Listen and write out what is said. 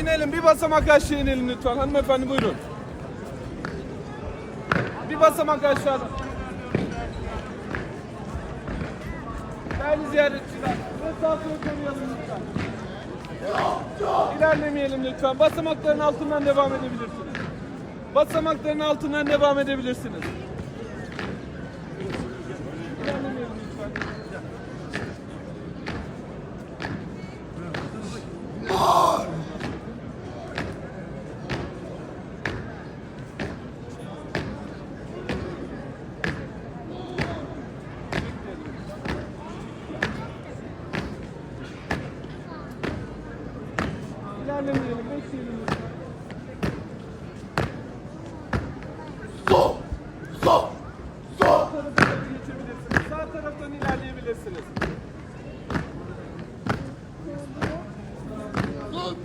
İnelim bir basamak aşağı inelim lütfen. Hanımefendi buyurun. Bir basamak aşağıda. Değerli ziyaretçiler. Mesafeyi koruyalım lütfen. İlerlemeyelim lütfen. Basamakların altından devam edebilirsiniz. Basamakların altından devam edebilirsiniz. İlerlemeyelim, bekleyelim. Sol. Sol. Sol. Sağ tarafa geçebilirsiniz. Sağ taraftan ilerleyebilirsiniz.